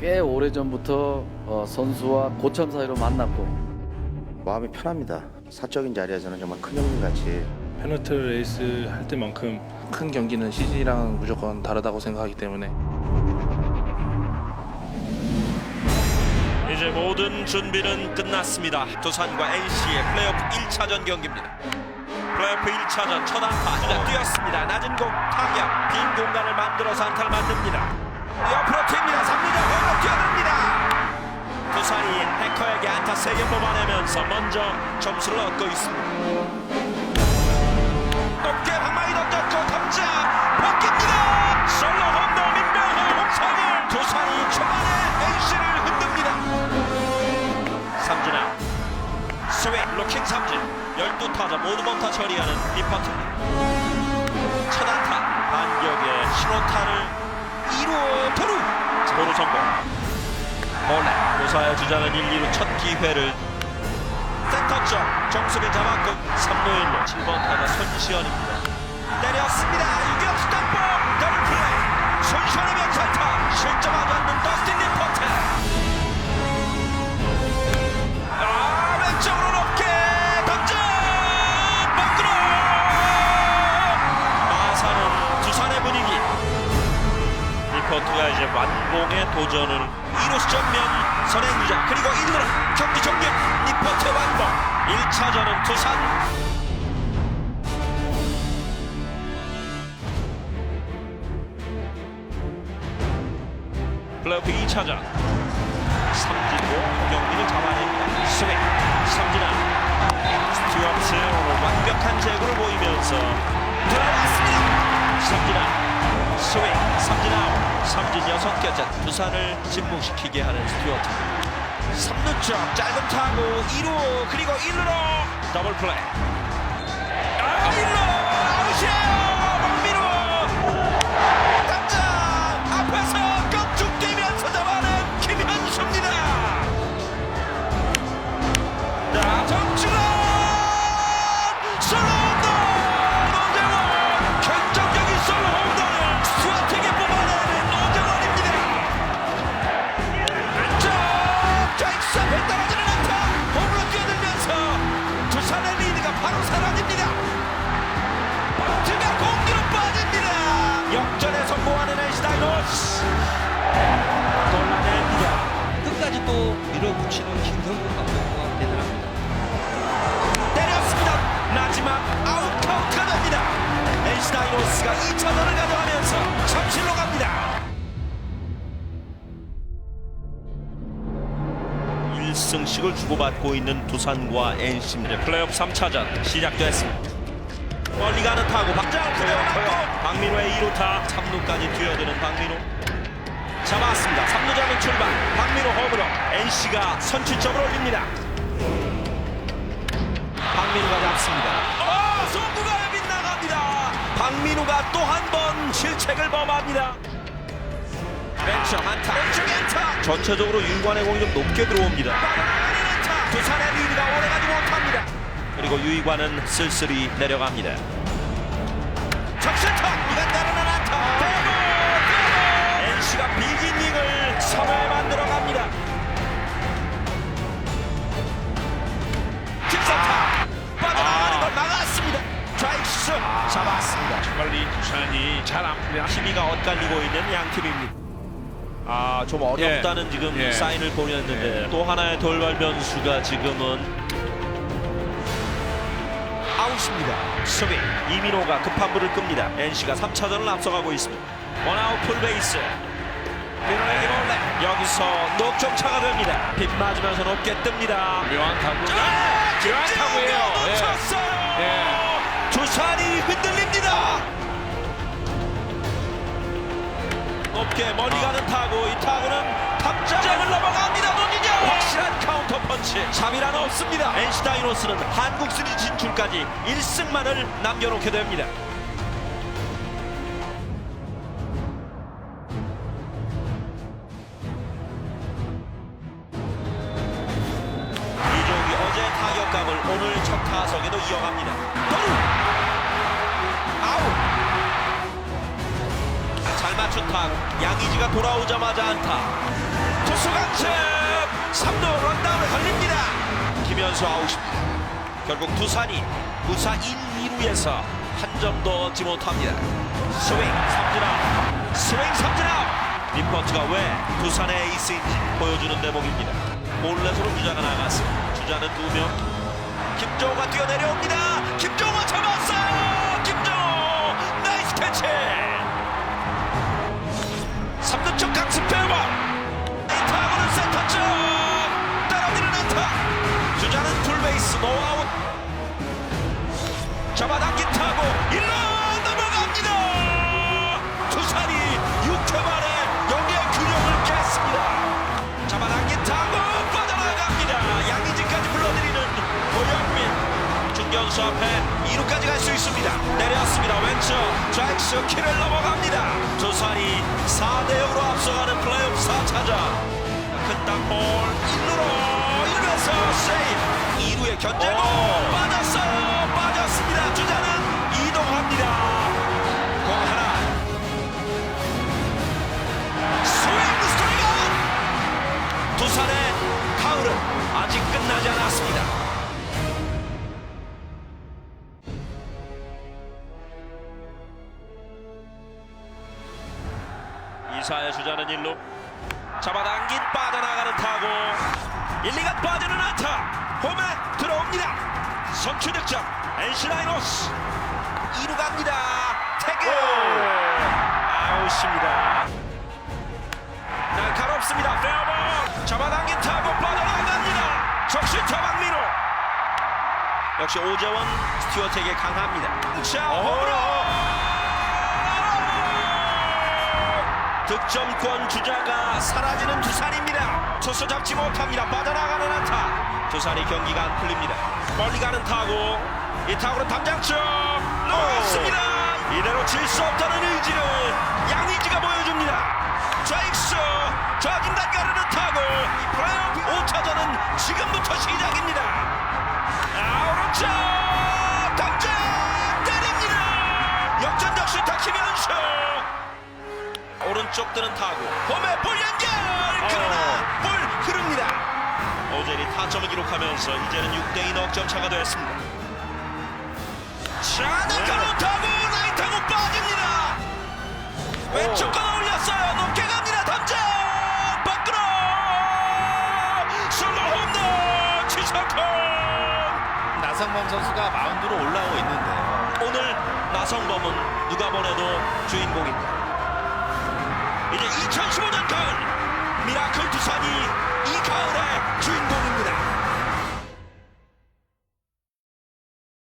꽤 오래 전부터 어, 선수와 고참 사이로 만났고 마음이 편합니다. 사적인 자리에서는 정말 큰 형님 같이 페너트 레이스 할 때만큼 큰 경기는 시즌이랑 무조건 다르다고 생각하기 때문에 이제 모든 준비는 끝났습니다. 두산과 NC의 플레이오프 1차전 경기입니다. 플레이오프 1차전 첫 안타 주자 뛰었습니다. 낮은 공 타격 빈 공간을 만들어서 안타를 만듭니다. 옆으로 튑니다. 3루자 홈으로 뛰어듭니다. 두산이 해커에게 안타 3개 뽑아내면서 먼저 점수를 얻고 있습니다. 높게 방망이 던졌고 탐장 벗깁니다. 솔로 홈런 민병호 홍성일 두산이 초반에 NC를 흔듭니다. 삼진아 스윙 로킹 삼진 12타자 모두 번타 처리하는 리퍼트 첫 안타 반격의 신호타를 2루 도루. 도루 성공. 몰래 고사의 주자는 1, 2루 첫 기회를 센터 쪽 정수빈 잡았고 3루 1루 7번 타자 손시현입니다. 때렸습니다. 유격수 땅볼 리포트가 이제 완공의 도전을 2루 전면 선행주자 그리고 1루로 경기 종료. 리포트 완공. 1차전은 두산. 플레이오프 2차전. 삼진으로 홍경민을 잡아냅니다. 스윙. 삼진아. 스튜어트 완벽한 제구를 보이면서 들어왔습니다. 삼진아. 스윙. 삼진 아웃 삼진 여섯 개째 두산을 침묵시키게 하는 스튜어트. 3루 쪽 짧은 타구 2루 그리고 1루로 더블 플레이 다이노스가 2차전을 가져가면서 잠실로 갑니다. 1승씩을 주고받고 있는 두산과 NC입니다. 플레이오프 3차전 시작됐습니다. 멀리 가는 타구 박장을 그려놓고 박민호의 2루타 3루까지 뛰어드는 박민호 잡았습니다. 3루 잡은 출발 박민호 홈으로 NC가 선취점을 올립니다. 박민우가 잡습니다. 박민우가 또 한 번 실책을 범합니다. 왼쪽 안타. 왼쪽 안타. 전체적으로 유관의 공이 좀 높게 들어옵니다. 안타. 두산의 리드가 오래가지 못합니다. 그리고 유이관은 쓸쓸히 내려갑니다. 팀입니다. 아, 좀 어렵다는 지금 예. 사인을 보냈는데 또 하나의 돌발 변수가 지금은 아웃입니다. 스윙 이민호가 급한 불을 끕니다. NC가 3차전을 앞서가고 있습니다. 원아웃 풀베이스. 민호에게 몰래 여기서 녹종차가 됩니다. 빗 맞으면서 높게 뜹니다. 묘한 타구 아, 묘한 타구예요. 예. 예. 두산이 흔들립니다. 높게 멀리 가는 타구 이 타구는 탑장을 넘어갑니다. 노진영 확실한 카운터 펀치 자비란 없습니다. NC 다이노스는 한국 시리즈 진출까지 1승만을 남겨놓게 됩니다. 이종이 어제 타격감을 오늘 첫 타석에도 이어갑니다. 맞춘 타구 양의지가 돌아오자마자 안타. 투수 강습 3루 런다운을 걸립니다. 김현수 아웃입니다 결국 두산이 무사 1, 2루에서 한 점도 얻지 못합니다. 스윙 삼진아웃. 스윙 삼진아웃! 리포트가 왜 두산의 에이스인지 보여주는 대목입니다. 볼넷으로 주자가 나갔습니다. 주자는 두명. 김종호가 뛰어내려옵니다. 김종호 잡았어요 주자는 풀베이스 노아웃. 잡아당긴 타구 1루 넘어갑니다. 두산이 6회 만에 영의 균형을 깼습니다. 잡아당긴 타구 빠져나갑니다. 양의지까지 불러들이는 고영민. 중견수 앞에 2루까지 갈 수 있습니다. 내렸습니다. 왼쪽 좌익수 키를 넘어갑니다. 두산이 4대0으로 앞서가는 플레이오프 4차전. 큰 땅볼 1루로. 1루에 서 세이브 2루에 견제고 빠졌어요. 빠졌습니다. 주자는 이동합니다. 공 하나. 스윙 스트라이크! 두산의 가을은 아직 끝나지 않았습니다. 이사의 주자는 1루. 잡아당긴 빠져나가는 타구 1, 2가 빠지는 안타. 홈에 들어옵니다. 선취 득점 NC 라이노스. 2루 갑니다. 태그 아웃입니다. 날카롭습니다. 페어볼! 잡아당긴 타구 빠져나갑니다. 적시타 박민호. 역시 오재원 스튜어트에게 강합니다. 자 홈으로! 득점권 주자가 사라지는 두산입니다. 투수 잡지 못합니다. 빠져나가는 안타. 두산이 경기가 안 풀립니다. 멀리 가는 타구. 이 타구는 담장 쪽 넘어갔습니다. 이대로 질 수 없다는 의지를 양의지가 보여줍니다. 좌익수 좌진단 가르는. 이 플레이오프 5차전은 지금부터 시작입니다. 아, 오른쪽 담장 때립니다. 역전적 슈타 김현수. 오른쪽 드는 타구 홈에 볼 연결 그러나 볼 흐릅니다. 오젤이 타점을 기록하면서 이제는 6대2 넉점 차가 됐습니다. 자 날카로운 타구 라인 타구 빠집니다. 왼쪽 거 올렸어요. 높게 갑니다. 담장 밖으로! 솔로 홈런! 치석훈 나성범 선수가 마운드로 올라오고 있는데요. 오늘 나성범은 누가 보내도 주인공입니다. 이제 2015년 가을 미라클 두산이 이 가을의 주인공입니다.